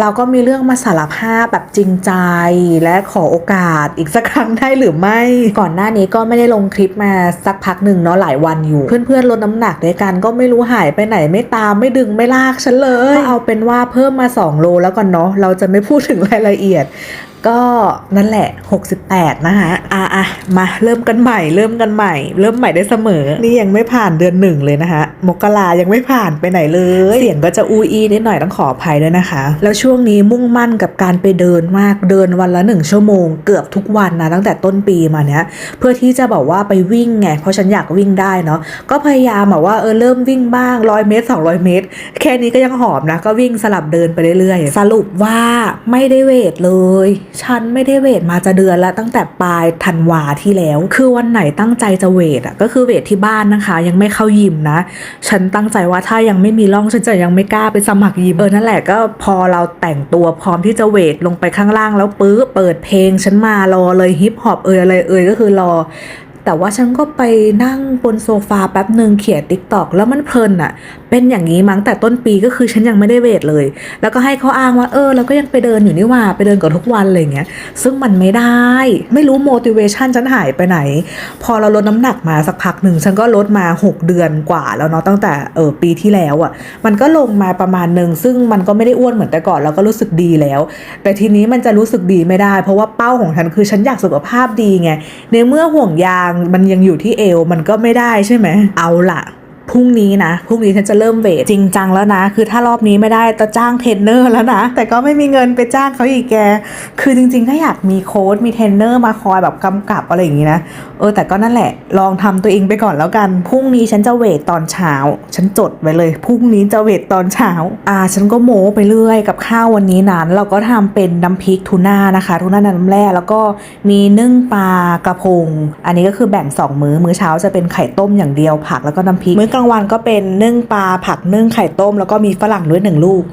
เราก็มีเรื่องมาสารภาพแบบจริงใจ และขอโอกาสอีกสักครั้งได้หรือไม่ ก่อนหน้านี้ก็ไม่ได้ลงคลิปมาสักพักหนึ่งเนาะหลายวันอยู่ เพื่อนๆลดน้ำหนักด้วยกันก็ไม่รู้หายไปไหนไม่ตามไม่ดึงไม่ลากฉันเลยก็เอาเป็นว่าเพิ่มมา 2 โลแล้วกันเนาะเราจะไม่พูดถึงรายละเอียด ก็นั่นแหละ 68 นะคะอะอะมาเริ่มกันใหม่ เริ่มกันใหม่ เริ่มใหม่ได้เสมอ นี่ยังไม่ผ่านเดือนหนึ่งเลยนะคะมกรายังไม่ผ่านไปไหนเลย เสียงก็จะอูอีนิดหน่อยต้องขออภัยด้วยนะคะ แล้วช่วงนี้มุ่งมั่นกับการไปเดินมากเดินวันละหนึ่งชั่วโมงเกือบทุกวันนะตั้งแต่ต้นปีมาเนี้ยเพื่อที่จะบอกว่าไปวิ่งไงเพราะฉันอยากวิ่งได้เนาะก็พยายามแบบว่าเออเริ่มวิ่งบ้างร้อยเมตร 200 เมตร แค่นี้ก็ยังหอบนะก็วิ่งสลับเดินไปเรื่อยๆ สรุปว่าไม่ได้เวทเลยฉันไม่ได้เวทมาจะเดือนแล้วตั้งแต่ปลายธันวาที่แล้ว คือวันไหนตั้งใจจะเวทอะก็คือเวทที่บ้านนะคะ ยังไม่เข้ายิมนะ ฉันตั้งใจว่าถ้ายังไม่มีร่องฉันจะยังไม่กล้าไปสมัครยิมเออนั่นแหละก็พอเราแต่งตัวพร้อมที่จะเวทลงไปข้างล่างแล้วปื๊บเปิดเพลงฉันมารอเลยฮิปฮอปเอยอะไรเอยก็คือรอ แต่ว่าฉันก็ไปนั่งบนโซฟาแป๊บหนึ่งเขียนติ๊กตอกแล้วมันเพลินอะเป็นอย่างนี้มั้งแต่ต้นปีก็คือฉันยังไม่ได้เวทเลย แล้วก็ให้เขาอ้างว่าเออเราก็ยังไปเดินอยู่นี่ว่าไปเดินกับทุกวันอะไรเงี้ยซึ่งมันไม่ได้ ไม่รู้ motivation ฉันหายไปไหน พอเราลดน้ำหนักมาสักพักหนึ่งฉันก็ลดมา 6 เดือนกว่าแล้วเนาะตั้งแต่เออปีที่แล้วอะ่ะมันก็ลงมาประมาณหนึ่งซึ่งมันก็ไม่ได้อ้วนเหมือนแต่ก่อนเราก็รู้สึกดีแล้ว แต่ทีนี้มันจะรู้สึกดีไม่ได้ เพราะว่าเป้าของฉันคือฉันอยากสุขภาพดีไงในเมื่อห่วงยางมันยังอยู่ที่เอวมันก็ไม่ได้ใช่ไหม เอาละ พรุ่งนี้นะพรุ่งนี้ฉันจะเริ่มเวทจริงจังแล้วนะ คือถ้ารอบนี้ไม่ได้จะจ้างเทรนเนอร์แล้วนะ แต่ก็ไม่มีเงินไปจ้างเขาอีกแก คือจริงๆถ้าอยากมีโค้ดมีเทรนเนอร์มาคอยแบบกำกับอะไรอย่างนี้นะเออแต่ก็นั่นแหละลองทำตัวเองไปก่อนแล้วกันพรุ่งนี้ฉันจะเวทตอนเช้า ฉันจดไว้เลยพรุ่งนี้จะเวทตอนเช้าอ่าฉันก็โม้ไปเรื่อยกับข้าววันนี้นั้นเราก็ทำเป็นน้ำพริกทูน่านะคะทูน่าน้ำแร่แล้วก็มีนึ่งปลากระพง อันนี้ก็คือแบ่งสองมื้อมื้อเช้าจะเป็นไข่ต้มอย่างเดียวผักแล้วก็น้ำพริกมื้อกลางวันก็เป็นนึ่งปลาผักนึ่งไข่ต้ม แล้วก็มีฝรั่งด้วยหนึ่งลูก